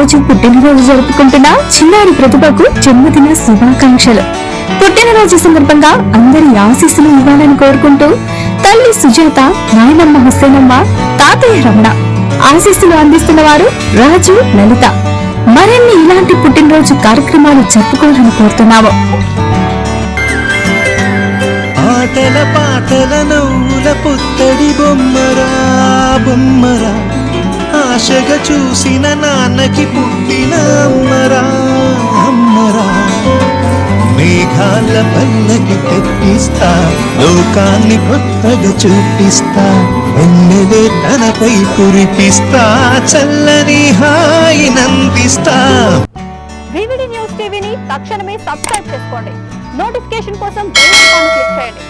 రోజు పుట్టినరోజు జరుపుకుంటున్న చిన్నారి ప్రతిభకు జన్మదిన శుభాకాంక్షలు. పుట్టినరోజు సందర్భంగా అందరి ఆశీస్సులు ఇవ్వాలని కోరుకుంటూ తల్లి సుజాత నాయనమ్మ హుస్సేనమ్మ తాతయ్య రమణ ఆశీస్సులు అందిస్తున్న వారు రాజు లలిత. మరిన్ని ఇలాంటి పుట్టినరోజు కార్యక్రమాలు జరుపుకోవాలని కోరుతున్నాము. ఆటల పాటల నవ్వుల పుత్తడి బొమ్మరా బొమ్మరా. ఆశగా చూసిన నాన్నకి పుట్టిన అమ్మరా అమ్మరా. మేఘాల పల్లకి తెప్పిస్తా లోకాన్ని కొత్తగా చూపిస్తా వెన్నెలే తనపై కురిపిస్తా చల్లని హాయి నందిస్తా. వివిడి న్యూస్ టీవీని తక్షణమే సబ్స్క్రైబ్ చేసుకోండి. నోటిఫికేషన్ కోసం బెల్ ఐకాన్ క్లిక్ చేయండి.